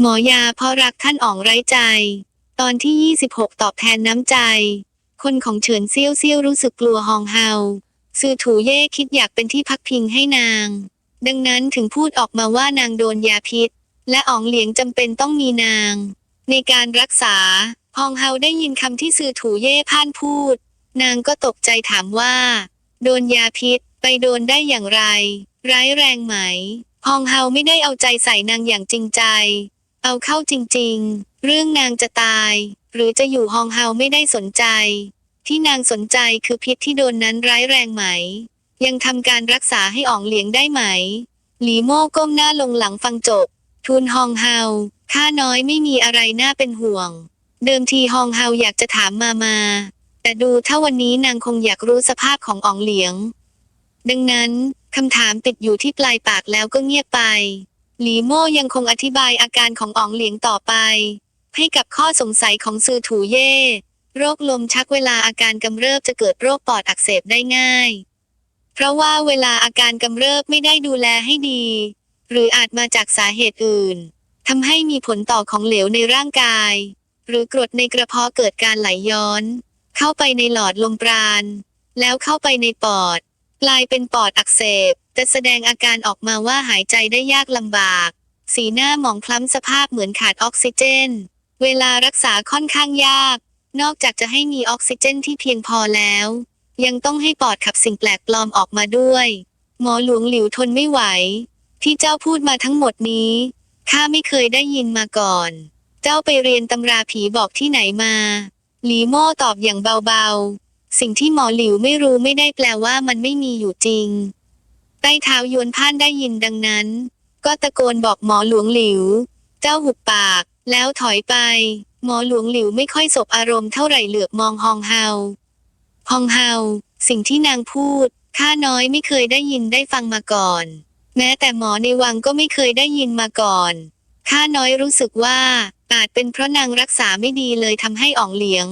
หมอยาเพราะรักท่านอ๋องไร้ใจ ตอนที่ 26 ตอบแทนน้ำใจ คนของเฉินเซี่ยวเซี่ยวรู้สึกกลัวฮองเฮาซือถูเย่คิดอยากเป็นที่พักพิงให้นาง ดังนั้นถึงพูดออกมาว่านางโดนยาพิษ และอ๋องเหลียงจำเป็นต้องมีนาง ในการรักษาฮองเฮาได้ยินคำที่ซือถูเย่พ่านพูด นางก็ตกใจถามว่า โดนยาพิษไปโดนได้อย่างไร ร้ายแรงไหมฮองเฮาไม่ได้เอาใจใส่นางอย่างจริงใจ เอาเข้าจริงๆ เรื่องนางจะตาย หรือจะอยู่ฮองเฮาไม่ได้สนใจ ที่นางสนใจคือพิษที่โดนนั้นร้ายแรงไหม ยังทำการรักษาให้อ่องเหลียงได้ไหม หลีโม่ก้มหน้าลงหลังฟังจบ ทูลฮองเฮาข้าน้อยไม่มีอะไรน่าเป็นห่วง เดิมทีฮองเฮาอยากจะถามมามา แต่ดูถ้าวันนี้นางคงอยากรู้สภาพของอ่องเหลียง ดังนั้นคำถามติดอยู่ที่ปลายปากแล้วก็เงียบไป หลีโม่ยังคงอธิบายอาการของอ๋องเหลียงต่อไป ให้กับข้อสงสัยของซือถูเย่ โรคลมชักเวลาอาการกำเริบจะเกิดโรคปอดอักเสบได้ง่าย เพราะว่าเวลาอาการกำเริบไม่ได้ดูแลให้ดี หรืออาจมาจากสาเหตุอื่นทำให้มีผลต่อของเหลวในร่างกาย หรือกรดในกระเพาะเกิดการไหลย้อน เข้าไปในหลอดลมปราณแล้วเข้าไปในปอด กลายเป็นปอดอักเสบ จะแสดงอาการออกมาว่าหายใจได้ยากลำบาก สีหน้าหมองคล้ำสภาพเหมือนขาดออกซิเจน เวลารักษาค่อนข้างยาก นอกจากจะให้มีออกซิเจนที่เพียงพอแล้ว ยังต้องให้ปอดขับสิ่งแปลกปลอมออกมาด้วย หมอหลวงหลิวทนไม่ไหว ที่เจ้าพูดมาทั้งหมดนี้ข้าไม่เคยได้ยินมาก่อน เจ้าไปเรียนตำราผีบอกที่ไหนมา หลีโม่ตอบอย่างเบาๆ สิ่งที่หมอหลิวไม่รู้ไม่ได้แปลว่ามันไม่มีอยู่จริง ใต้เท้ายวนพ่านได้ยินดังนั้น ก็ตะโกนบอกหมอหลวงหลิว เจ้าหุบปาก แล้วถอยไป หมอหลวงหลิวไม่ค่อยสบอารมณ์เท่าไหร่เหลือบมองฮองเฮาฮองเฮาสิ่งที่นางพูดข้าน้อยไม่เคยได้ยินได้ฟังมาก่อน แม้แต่หมอในวังก็ไม่เคยได้ยินมาก่อนข้าน้อยรู้สึกว่าอาจเป็นเพราะนางรักษาไม่ดีเลยทำให้อ่องเหลียง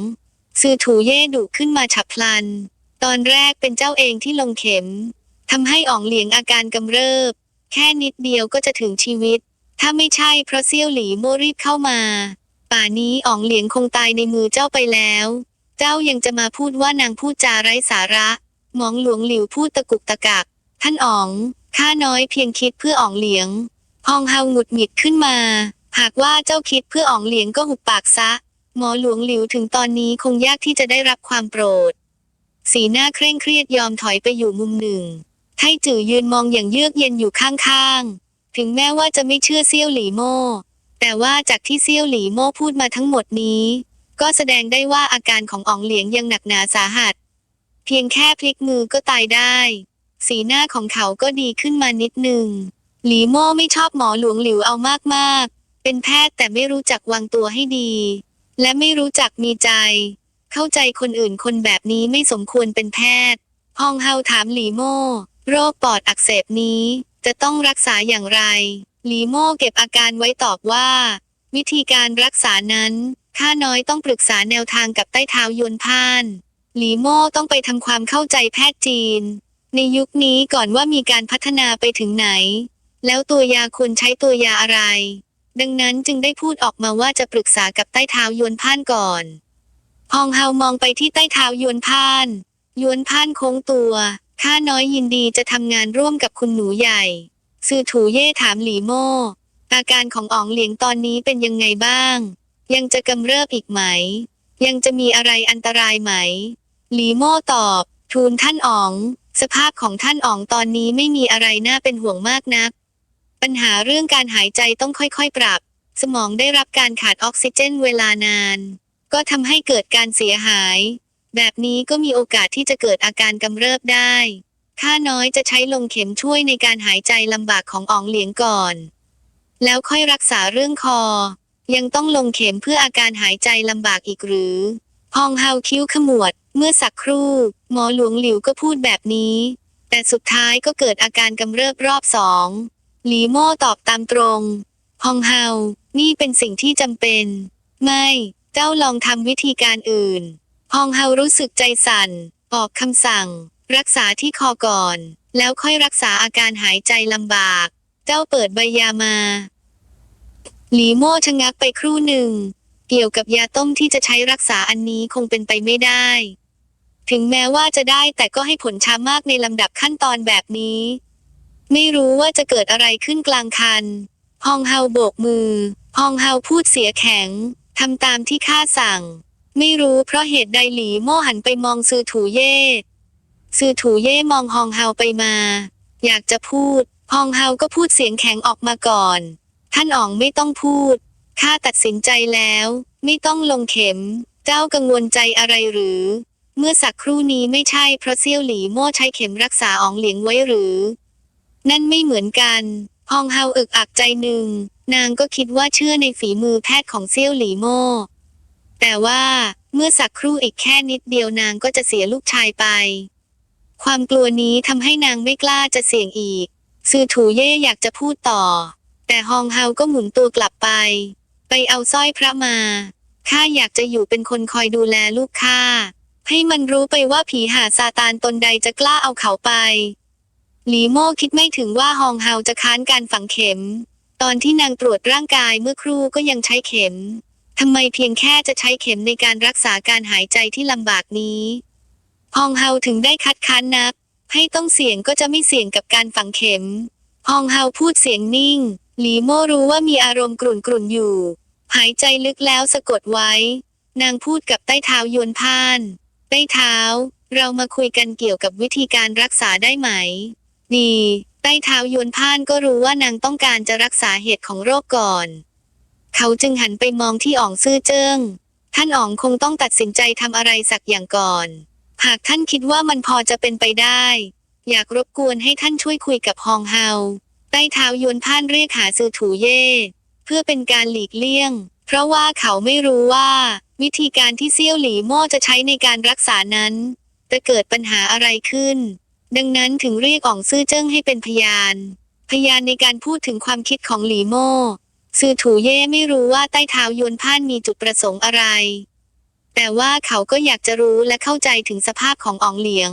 ซือถูเย่ดุขึ้นมาฉับพลัน ตอนแรกเป็นเจ้าเองที่ลงเข็ม ทำให้อ่องเหลียงอาการกำเริบ แค่นิดเดียวก็จะถึงชีวิต ถ้าไม่ใช่เพราะเซี่ยวหลีโมรีบเข้ามา ป่านี้อ่องเหลียงคงตายในมือเจ้าไปแล้ว เจ้ายังจะมาพูดว่านางพูดจาไร้สาระ หมองหลวงหลิวพูดตะกุกตะกัก ท่านอ๋อง ข้าน้อยเพียงคิดเพื่ออ่องเหลียงฮองเฮาหงุดหงิดขึ้นมา หากว่าเจ้าคิดเพื่ออ่องเหลียงก็หุบปากซะ หมอหลวงหลิวถึงตอนนี้คงยากที่จะได้รับความโปรด สีหน้าเคร่งเครียดยอมถอยไปอยู่มุมหนึ่ง ไทจื่อยืนมองอย่างเยือกเย็นอยู่ข้างๆ ถึงแม้ว่าจะไม่เชื่อเซี่ยวหลีโม่แต่ว่าจากที่เซี่ยวหลีโม่พูดมาทั้งหมดนี้ ก็แสดงได้ว่าอาการของอ๋องเหลียงยังหนักหนาสาหัส เพียงแค่พลิกมือก็ตายได้ สีหน้าของเขาก็ดีขึ้นมานิดหนึ่งหลีโม่ไม่ชอบหมอหลวงหลิวเอามากๆ เป็นแพทย์แต่ไม่รู้จักวางตัวให้ดี และไม่รู้จักมีใจ เข้าใจคนอื่นคนแบบนี้ไม่สมควรเป็นแพทย์ฮองเฮาถามหลีโม่ โรคปอดอักเสบนี้ จะต้องรักษาอย่างไรหลีโม่เก็บอาการไว้ตอบว่า วิธีการรักษานั้นข้าน้อยต้องปรึกษาแนวทางกับใต้เท้ายวนพานหลีโม่ต้องไปทำความเข้าใจแพทย์จีน ในยุคนี้ก่อนว่ามีการพัฒนาไปถึงไหน แล้วตัวยาควรใช้ตัวยาอะไร ดังนั้นจึงได้พูดออกมาว่าจะปรึกษากับใต้เท้ายวนพานก่อนฮองเฮามองไปที่ใต้เท้ายวนพาน ยวนพานโค้งตัว ข้าน้อยยินดีจะทำงานร่วมกับคุณหนูใหญ่ ซือถูเย่ถามหลีโม่อาการของอ๋องเหลียงตอนนี้เป็นยังไงบ้าง ยังจะกำเริบอีกไหม ยังจะมีอะไรอันตรายไหม หลีโม่ตอบ ทูลท่านอ๋อง สภาพของท่านอ๋องตอนนี้ไม่มีอะไรน่าเป็นห่วงมากนัก ปัญหาเรื่องการหายใจต้องค่อยๆปรับ สมองได้รับการขาดออกซิเจนเวลานาน ก็ทำให้เกิดการเสียหาย แบบนี้ก็มีโอกาสที่จะเกิดอาการกำเริบได้ข้าน้อยจะใช้ลงเข็มช่วยในการหายใจลำบากของอ๋องเหลียงก่อน แล้วค่อยรักษาเรื่องคอ ยังต้องลงเข็มเพื่ออาการหายใจลำบากอีกหรือฮองเฮาคิ้วขมวด เมื่อสักครู่ หมอหลวงหลิวก็พูดแบบนี้ แต่สุดท้ายก็เกิดอาการกำเริบรอบสอง หลีโม่ตอบตามตรงฮองเฮา นี่เป็นสิ่งที่จำเป็น ไม่ เจ้าลองทำวิธีการอื่น ฮองเฮารู้สึกใจสั่น ออกคำสั่ง รักษาที่คอก่อน แล้วค่อยรักษาอาการหายใจลำบาก เจ้าเปิดใบยามา หลีโม่ชะงักไปครู่หนึ่ง เกี่ยวกับยาต้มที่จะใช้รักษาอันนี้คงเป็นไปไม่ได้ ถึงแม้ว่าจะได้แต่ก็ให้ผลช้ามากในลำดับขั้นตอนแบบนี้ ไม่รู้ว่าจะเกิดอะไรขึ้นกลางคันฮองเฮาโบกมือฮองเฮาพูดเสียแข็งทำตามที่ข้าสั่ง ไม่รู้เพราะเหตุใดหลีโม่หันไปมองซือถูเย่ซือถูเย่มองฮองเฮาไปมา อยากจะพูด ฮองเฮาก็พูดเสียงแข็งออกมาก่อน ท่านอ๋องไม่ต้องพูด ข้าตัดสินใจแล้ว ไม่ต้องลงเข็ม เจ้ากังวลใจอะไรหรือ เมื่อสักครู่นี้ไม่ใช่เพราะเซี่ยวหลีโม่ใช้เข็มรักษาอ๋องเหลียงไว้หรือ นั่นไม่เหมือนกันฮองเฮาอึกอักใจหนึ่ง นางก็คิดว่าเชื่อในฝีมือแพทย์ของเซี่ยวหลีโม่ แต่ว่าเมื่อสักครู่อีกแค่นิดเดียวนางก็จะเสียลูกชายไป ความกลัวนี้ทำให้นางไม่กล้าจะเสี่ยงอีก ซือถูเย่อยากจะพูดต่อ แต่ฮองเฮาก็หมุนตัวกลับไป ไปเอาสร้อยพระมา ข้าอยากจะอยู่เป็นคนคอยดูแลลูกข้า ให้มันรู้ไปว่าผีหาซาตานตนใดจะกล้าเอาเขาไป หลีโม่คิดไม่ถึงว่าฮองเฮาจะค้านการฝังเข็ม ตอนที่นางตรวจร่างกายเมื่อครู่ก็ยังใช้เข็ม ทำไมเพียงแค่จะใช้เข็มในการรักษาการหายใจที่ลำบากนี้ฮองเฮาถึงได้คัดค้านนักให้ต้องเสี่ยงก็จะไม่เสี่ยงกับการฝังเข็มฮองเฮาพูดเสียงนิ่ง หลีโม่รู้ว่ามีอารมณ์กรุ่นกรุ่นอยู่ หายใจลึกแล้วสะกดไว้ นางพูดกับใต้เท้ายวนพาน ใต้เท้า เรามาคุยกันเกี่ยวกับวิธีการรักษาได้ไหม ดี ใต้เท้ายวนพานก็รู้ว่านางต้องการจะรักษาเหตุของโรคก่อน เขาจึงหันไปมองที่อ๋องซื่อเจิ้ง ท่านอ๋องคงต้องตัดสินใจทำอะไรสักอย่างก่อน หากท่านคิดว่ามันพอจะเป็นไปได้ อยากรบกวนให้ท่านช่วยคุยกับฮองเฮาใต้เท้ายวนพ่านเรียกหาซือถูเย่ เพื่อเป็นการหลีกเลี่ยง เพราะว่าเขาไม่รู้ว่า วิธีการที่เซี่ยวหลีโม่จะใช้ในการรักษานั้น จะเกิดปัญหาอะไรขึ้น ดังนั้นถึงเรียกอ่องซื่อเจิ้งให้เป็นพยาน พยานในการพูดถึงความคิดของหลีโม่ ซือถูเย่ไม่รู้ว่าใต้เท้ายวนพ่านมีจุดประสงค์อะไร แต่ว่าเขาก็อยากจะรู้และเข้าใจถึงสภาพของอ๋องเหลียง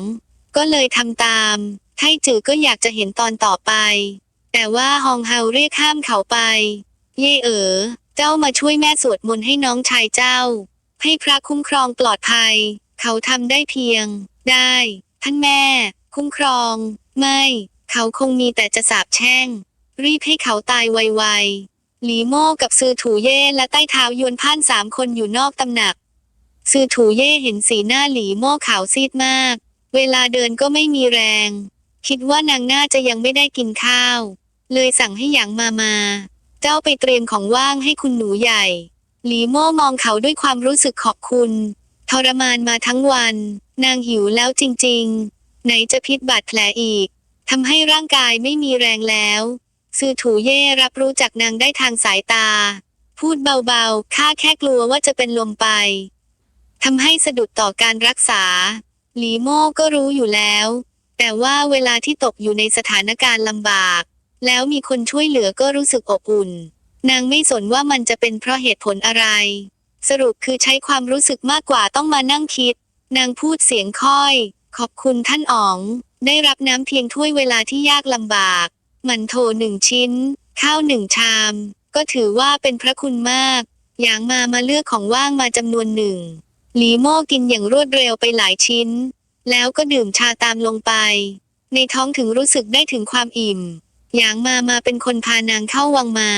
ก็เลยทำตามไทจือก็อยากจะเห็นตอนต่อไป แต่ว่าฮองเฮาเรียกห้ามเขาไป เย่เอ๋อเจ้ามาช่วยแม่สวดมนต์ให้น้องชายเจ้า ให้พระคุ้มครองปลอดภัย เขาทำได้เพียง ได้ ท่านแม่ คุ้มครอง ไม่ เขาคงมีแต่จะสาบแช่ง รีบให้เขาตายไวๆ หลีโม่กับซือถูเย่และใต้เท้ายวนพ่านสามคนอยู่นอกตำหนักซือถูเย่เห็นสีหน้าหลีโม่ขาวซีดมาก เวลาเดินก็ไม่มีแรง คิดว่านางน่าจะยังไม่ได้กินข้าว เลยสั่งให้หยางมามา เจ้าไปเตรียมของว่างให้คุณหนูใหญ่ หลีโม่มองเขาด้วยความรู้สึกขอบคุณ ทรมานมาทั้งวัน นางหิวแล้วจริง ๆ ไหนจะพิษบาดแผลอีกทำให้ร่างกายไม่มีแรงแล้ว ซือถูเย่รับรู้จากนางได้ทางสายตา พูดเบาๆ ข้าแค่กลัวว่าจะเป็นลมไป ทำให้สะดุดต่อการรักษา หลีโม่ก็รู้อยู่แล้ว แต่ว่าเวลาที่ตกอยู่ในสถานการณ์ลำบาก แล้วมีคนช่วยเหลือก็รู้สึกอบอุ่น นางไม่สนว่ามันจะเป็นเพราะเหตุผลอะไร สรุปคือใช้ความรู้สึกมากกว่าต้องมานั่งคิด นางพูดเสียงค่อย ขอบคุณท่านอ๋อง ได้รับน้ำเพียงถ้วยเวลาที่ยากลำบาก มันโถหนึ่งชิ้น ข้าวหนึ่งชาม ก็ถือว่าเป็นพระคุณมาก อย่างมามาเลือกของว่างมาจำนวนหนึ่ง หลีโม่กินอย่างรวดเร็วไปหลายชิ้น แล้วก็ดื่มชาตามลงไป ในท้องถึงรู้สึกได้ถึงความอิ่ม อย่างมามาเป็นคนพานางเข้าวังมา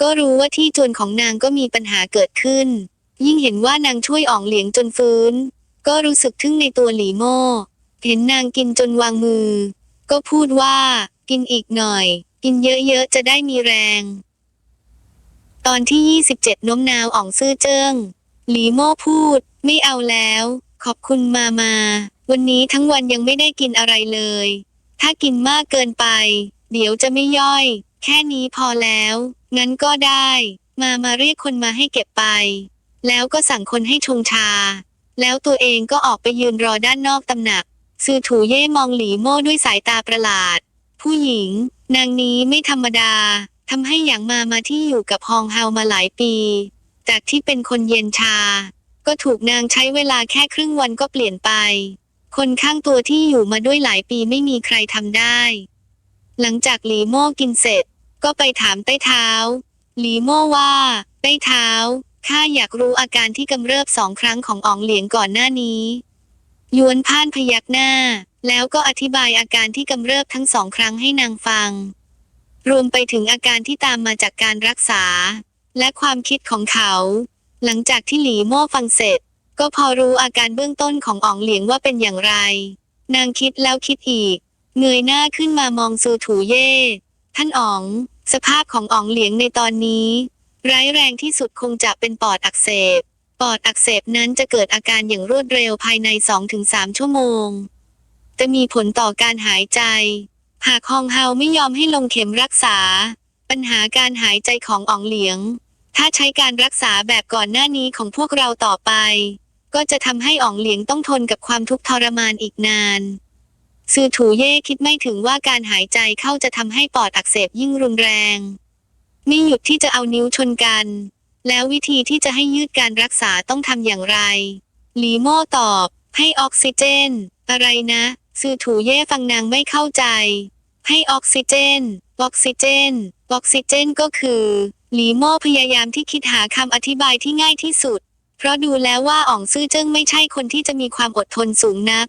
ก็รู้ว่าที่จวนของนางก็มีปัญหาเกิดขึ้น ยิ่งเห็นว่านางช่วยอ่องเหลียงจนฟื้น ก็รู้สึกทึ่งในตัวหลีโม่เห็นนางกินจนวางมือ ก็พูดว่า กินอีกหน่อย กินเยอะๆ จะได้มีแรง ตอนที่ 27 น้มนาวอ่องซื่อเจิ้ง หลีโม่พูด ไม่เอาแล้ว ขอบคุณมามา วันนี้ทั้งวันยังไม่ได้กินอะไรเลย ถ้ากินมากเกินไป เดี๋ยวจะไม่ย่อย แค่นี้พอแล้ว งั้นก็ได้ มามาเรียกคนมาให้เก็บไป แล้วก็สั่งคนให้ชงชา แล้วตัวเองก็ออกไปยืนรอด้านนอกตำหนักซือถูเย่มองหลีโม่ด้วยสายตาประหลาด ผู้หญิง นางนี้ไม่ธรรมดาทำให้หยางมามาที่อยู่กับฮองเฮามาหลายปี จากที่เป็นคนเย็นชา ก็ถูกนางใช้เวลาแค่ครึ่งวันก็เปลี่ยนไป คนข้างตัวที่อยู่มาด้วยหลายปีไม่มีใครทำได้ หลังจากหลีโม่กินเสร็จ ก็ไปถามใต้เท้า หลีโม่ว่าได้เท้าข้าอยากรู้อาการที่กำเริบสองครั้งของอ๋องเหลียงก่อนหน้านี้ ยวนพ่านพยักหน้า แล้วก็อธิบายอาการที่กำเริบทั้งสองครั้งให้นางฟัง รวมไปถึงอาการที่ตามมาจากการรักษา และความคิดของเขา หลังจากที่หลีโม่ฟังเสร็จ ก็พอรู้อาการเบื้องต้นของอ๋องเหลียงว่าเป็นอย่างไร นางคิดแล้วคิดอีก เงยหน้าขึ้นมามองซูถูเย่ ท่านอ๋อง สภาพของอ๋องเหลียงในตอนนี้ ร้ายแรงที่สุดคงจะเป็นปอดอักเสบ ปอดอักเสบนั้นจะเกิดอาการอย่างรวดเร็วภายใน 2-3 ชั่วโมง จะมีผลต่อการหายใจ หากฮองเฮาไม่ยอมให้ลงเข็มรักษา ปัญหาการหายใจของอ๋องเหลียง ถ้าใช้การรักษาแบบก่อนหน้านี้ของพวกเราต่อไป ก็จะทำให้อ๋องเหลียงต้องทนกับความทุกข์ทรมานอีกนานซือถูเย่คิดไม่ถึงว่าการหายใจเข้าจะทำให้ปอดอักเสบยิ่งรุนแรงไม่หยุดที่จะเอานิ้วชนกัน แล้ววิธีที่จะให้ยืดการรักษาต้องทำอย่างไรหลีโม่ตอบ ให้ออกซิเจน อะไรนะ ซือถูเย่ฟังนางไม่เข้าใจ ให้ออกซิเจน ออกซิเจน ออกซิเจนก็คือ หลีโม่พยายามที่คิดหาคำอธิบายที่ง่ายที่สุด เพราะดูแล้วว่าอ่องซื่อเจิ้งไม่ใช่คนที่จะมีความอดทนสูงนัก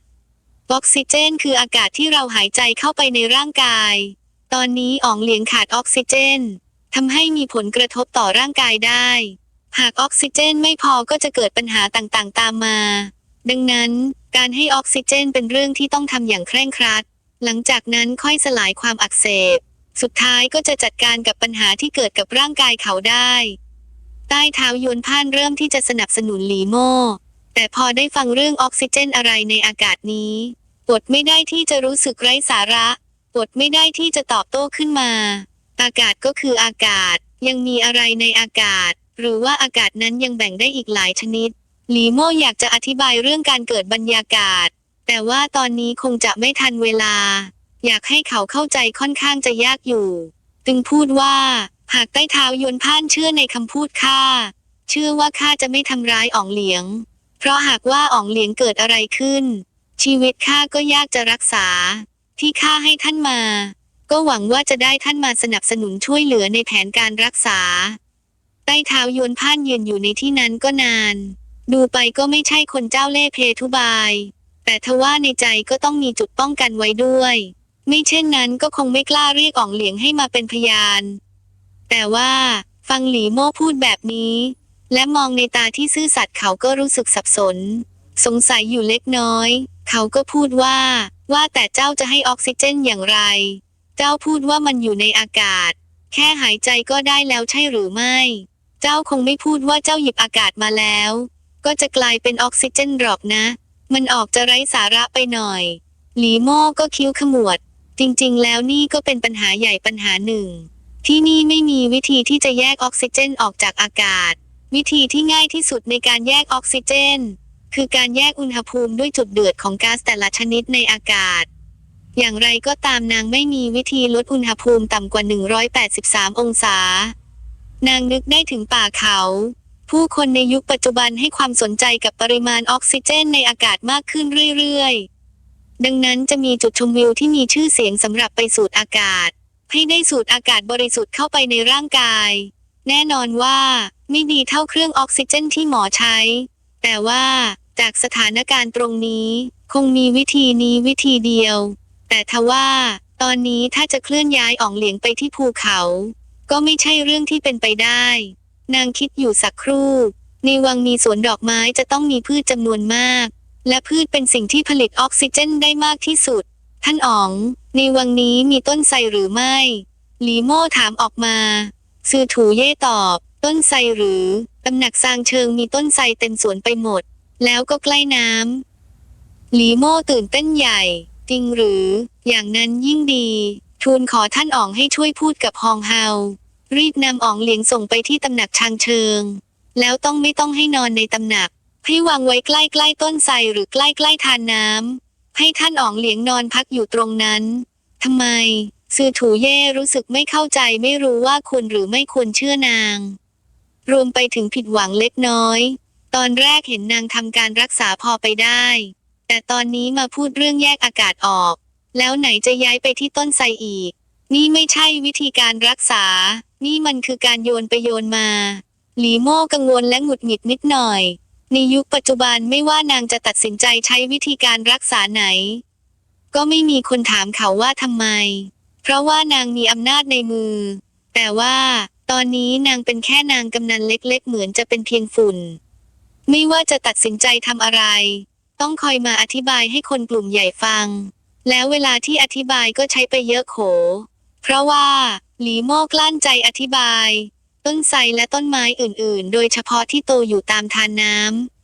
ออกซิเจน คืออากาศที่เราหายใจเข้าไปในร่างกาย ตอนนี้อ๋องเหลียงขาดออกซิเจนทำให้มีผลกระทบต่อร่างกายได้ หากออกซิเจนไม่พอก็จะเกิดปัญหาต่างๆ ตามมา ดังนั้น การให้ออกซิเจนเป็นเรื่องที่ต้องทำอย่างเคร่งครัด หลังจากนั้นค่อยสลายความอักเสบ สุดท้ายก็จะจัดการกับปัญหาที่เกิดกับร่างกายเขาได้ ใต้เท้ายวนพ่านเริ่มที่จะสนับสนุนหลีโม่แต่พอได้ฟังเรื่องออกซิเจนอะไรในอากาศนี้อดไม่ได้ที่จะรู้สึกไร้สาระอดไม่ได้ที่จะตอบโต้ขึ้นมา อากาศก็คืออากาศ ยังมีอะไรในอากาศ หรือว่าอากาศนั้นยังแบ่งได้อีกหลายชนิด หลีโม่อยากจะอธิบายเรื่องการเกิดบรรยากาศ แต่ว่าตอนนี้คงจะไม่ทันเวลา อยากให้เขาเข้าใจค่อนข้างจะยากอยู่ จึงพูดว่า หากใต้เท้ายวนพ่านเชื่อในคำพูดข้าเชื่อว่าข้าจะไม่ทำร้ายอ๋องเหลียง เพราะหากว่าอ๋องเหลียงเกิดอะไรขึ้น ชีวิตข้าก็ยากจะรักษา ที่ข้าให้ท่านมา ก็หวังว่าจะได้ท่านมาสนับสนุนช่วยเหลือในแผนการรักษา ใต้เท้ายวนพ่านยืนอยู่ในที่นั้นก็นาน ดูไปก็ไม่ใช่คนเจ้าเล่ห์เพทุบาย แต่ทว่าในใจก็ต้องมีจุดป้องกันไว้ด้วย ไม่เช่นนั้นก็คงไม่กล้าเรียกอ่องเหลียงให้มาเป็นพยาน แต่ว่าฟังหลีโม่พูดแบบนี้ และมองในตาที่ซื่อสัตย์เขาก็รู้สึกสับสน สงสัยอยู่เล็กน้อย เขาก็พูดว่า ว่าแต่เจ้าจะให้ออกซิเจนอย่างไร เจ้าพูดว่ามันอยู่ในอากาศ แค่หายใจก็ได้แล้วใช่หรือไม่ เจ้าคงไม่พูดว่าเจ้าหยิบอากาศมาแล้ว ก็จะกลายเป็นออกซิเจนหรอกนะ มันออกจะไร้สาระไปหน่อย หลีโม่ก็คิ้วขมวด จริงๆ แล้วนี่ก็เป็นปัญหาใหญ่ปัญหาหนึ่ง ที่นี่ไม่มีวิธีที่จะแยกออกซิเจนออกจากอากาศ วิธีที่ง่ายที่สุดในการแยกออกซิเจน คือการแยกอุณหภูมิด้วยจุดเดือดของก๊าซแต่ละชนิดในอากาศอย่างไรก็ตามนางไม่มีวิธีลดอุณหภูมิต่ำกว่า 183 องศา นางนึกได้ถึงป่าเขา ผู้คนในยุคปัจจุบันให้ความสนใจกับปริมาณออกซิเจนในอากาศมากขึ้นเรื่อยๆ ดังนั้นจะมีจุดชมวิวที่มีชื่อเสียงสำหรับไปสูดอากาศ ให้ได้สูดอากาศบริสุทธิ์เข้าไปในร่างกาย แน่นอนว่า ไม่ดีเท่าเครื่องออกซิเจนที่หมอใช้ แต่ว่าจากสถานการณ์ตรงนี้ คงมีวิธีนี้วิธีเดียว แต่ทว่า ตอนนี้ถ้าจะเคลื่อนย้ายอ่องเหลียงไปที่ภูเขา ก็ไม่ใช่เรื่องที่เป็นไปได้ นางคิดอยู่สักครู่ ในวังมีสวนดอกไม้จะต้องมีพืชจำนวนมาก และพืชเป็นสิ่งที่ผลิตออกซิเจนได้มากที่สุด ท่านอ๋อง ในวังนี้มีต้นไทรหรือไม่ หลีโม่ถามออกมาซือถูเย่ตอบ ต้นไทรหรือตำหนักซางเชิงมีต้นไทรเต็มสวนไปหมด แล้วก็ใกล้น้ำหลีโม่ตื่นเต้นใหญ่ จริงหรือ อย่างนั้นยิ่งดี ทูลขอท่านอ๋องให้ช่วยพูดกับฮองเฮา รีบนำอ๋องเหลียงส่งไปที่ตำหนักชางเชิง แล้วต้องไม่ต้องให้นอนในตำหนัก ให้วางไว้ใกล้ๆต้นไทรหรือใกล้ๆทานน้ำให้ท่านอ๋องเหลียงนอนพักอยู่ตรงนั้นทำไม ซือถูเย่รู้สึกไม่เข้าใจไม่รู้ว่าควรหรือไม่ควรเชื่อนาง รวมไปถึงผิดหวังเล็กน้อย ตอนแรกเห็นนางทำการรักษาพอไปได้ แต่ตอนนี้มาพูดเรื่องแยกอากาศออก แล้วไหนจะย้ายไปที่ต้นไทรอีก นี่ไม่ใช่วิธีการรักษา นี่มันคือการโยนไปโยนมา หลีโม่กังวลและหงุดหงิดนิดหน่อย ในยุคปัจจุบันไม่ว่านางจะตัดสินใจใช้วิธีการรักษาไหน ก็ไม่มีคนถามเขาว่าทำไม เพราะว่านางมีอำนาจในมือ แต่ว่า ตอนนี้นางเป็นแค่นางกำนันเล็ก ๆ เหมือนจะเป็นเพียงฝุ่น ไม่ว่าจะตัดสินใจทำอะไร ต้องคอยมาอธิบายให้คนกลุ่มใหญ่ฟัง แล้วเวลาที่อธิบายก็ใช้ไปเยอะโข เพราะว่า หลีโม่กลั้นใจอธิบาย ต้นไทรและต้นไม้อื่นๆ โดยเฉพาะที่โตอยู่ตามทานน้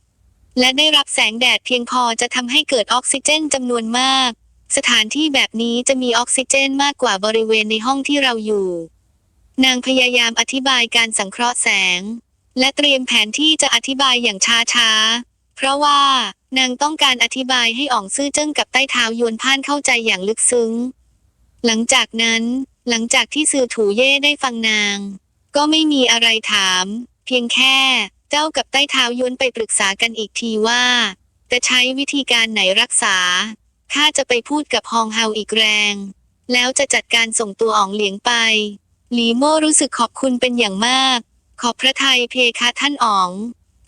ำและได้รับแสงแดดเพียงพอจะทำให้เกิดออกซิเจนจำนวนมาก สถานที่แบบนี้จะมีออกซิเจนมากกว่าบริเวณในห้องที่เราอยู่ นางพยายามอธิบายการสังเคราะห์แสง และเตรียมแผนที่จะอธิบายอย่างช้าๆ เพราะว่านางต้องการอธิบายให้อ่องซื่อเจิ้งกับใต้เท้ายวนพ่านเข้าใจอย่างลึกซึ้ง หลังจากนั้น หลังจากที่ซือถูเย่ได้ฟังนาง ก็ไม่มีอะไรถาม เพียงแค่เจ้ากับใต้เท้ายวนไปปรึกษากันอีกทีว่า จะใช้วิธีการไหนรักษาข้าจะไปพูดกับฮองเฮาอีกแรง แล้วจะจัดการส่งตัวอ่องเหลียงไป หลีโม่รู้สึกขอบคุณเป็นอย่างมาก ขอบพระทัยเพคะท่านอ๋อง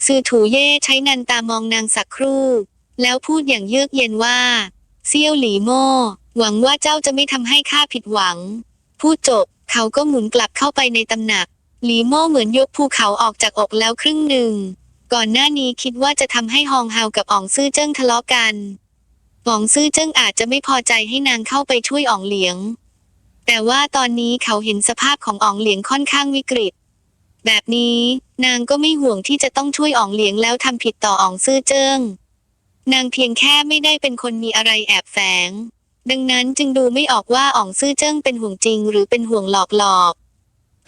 ซือถูเย่ใช้นันตามองนางสักครู่ แล้วพูดอย่างเยือกเย็นว่า เซี่ยวหลีโม่ หวังว่าเจ้าจะไม่ทำให้ข้าผิดหวัง พูดจบ เขาก็หมุนกลับเข้าไปในตำหนัก หลีโม่เหมือนยกภูเขาออกจากอกแล้วครึ่งหนึ่ง ก่อนหน้านี้คิดว่าจะทำให้ฮองเฮากับอ๋องซื่อเจิ้งทะเลาะกันอ๋องซื่อเจิ้งอาจจะไม่พอใจให้นางเข้าไปช่วยอ๋องเหลียง แต่ว่าตอนนี้เขาเห็นสภาพของอ๋องเหลียงค่อนข้างวิกฤต แบบนี้ นางก็ไม่ห่วงที่จะต้องช่วยอ๋องเหลียงแล้วทำผิดต่ออ๋องซื่อเจิ้ง นางเพียงแค่ไม่ได้เป็นคนมีอะไรแอบแฝง ดังนั้นจึงดูไม่ออกว่าอ๋องซื่อเจิ้งเป็นห่วงจริง หรือเป็นห่วงหลอกหลอก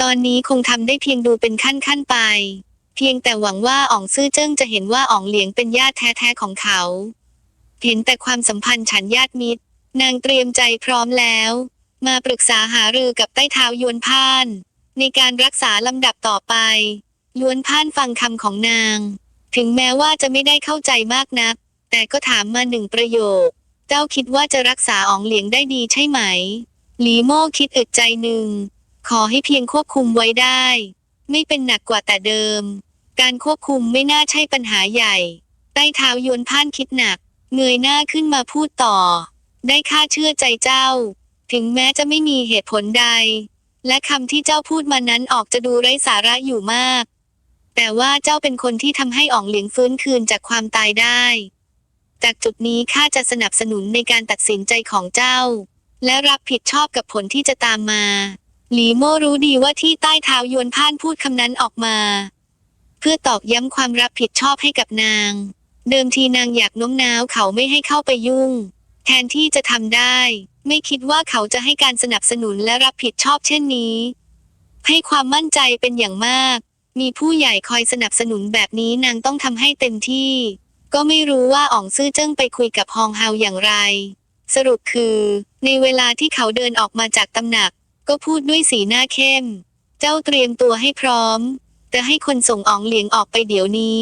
ตอนนี้คงทำได้เพียงดูเป็นขั้นขั้นไป เพียงแต่หวังว่าอ๋องซื่อเจิ้งจะเห็นว่าอ๋องเหลียงเป็นญาติแท้ๆของเขา เห็นแต่ความสัมพันธ์ฉันญาติมิตร นางเตรียมใจพร้อมแล้ว มาปรึกษาหารือกับใต้เท้ายวนพ่าน ในการรักษาลำดับต่อไปยวนพ่านฟังคำของนาง ถึงแม้ว่าจะไม่ได้เข้าใจมากนัก แต่ก็ถามมาหนึ่งประโยค เจ้าคิดว่าจะรักษาอ๋องเหลียงได้ดีใช่ไหม หลีโม่คิดอึดใจหนึ่ง ขอให้เพียงควบคุมไว้ได้ ไม่เป็นหนักกว่าแต่เดิม การควบคุมไม่น่าใช่ปัญหาใหญ่ ใต้เท้ายวนพ่านคิดหนัก เงยหน้าขึ้นมาพูดต่อ ได้ค่าเชื่อใจเจ้า ถึงแม้จะไม่มีเหตุผลใด และคำที่เจ้าพูดมานั้นออกจะดูไร้สาระอยู่มาก แต่ว่าเจ้าเป็นคนที่ทำให้อ่องเหลียงฟื้นคืนจากความตายได้ จากจุดนี้ข้าจะสนับสนุนในการตัดสินใจของเจ้า และรับผิดชอบกับผลที่จะตามมา หลีโม่รู้ดีว่าที่ใต้เท้ายวนพ่านพูดคำนั้นออกมา เพื่อตอกย้ำความรับผิดชอบให้กับนาง เดิมทีนางอยากโน้มน้าวเขาไม่ให้เข้าไปยุ่ง แทนที่จะทำได้ ไม่คิดว่าเขาจะให้การสนับสนุนและรับผิดชอบเช่นนี้ ให้ความมั่นใจเป็นอย่างมาก มีผู้ใหญ่คอยสนับสนุนแบบนี้นางต้องทำให้เต็มที่ ก็ไม่รู้ว่าอ๋องซื่อเจิ้งไปคุยกับฮองเฮาอย่างไร สรุปคือ ในเวลาที่เขาเดินออกมาจากตำหนัก ก็พูดด้วยสีหน้าเข้ม เจ้าเตรียมตัวให้พร้อม จะให้คนส่งอ๋องเหลียงออกไปเดี๋ยวนี้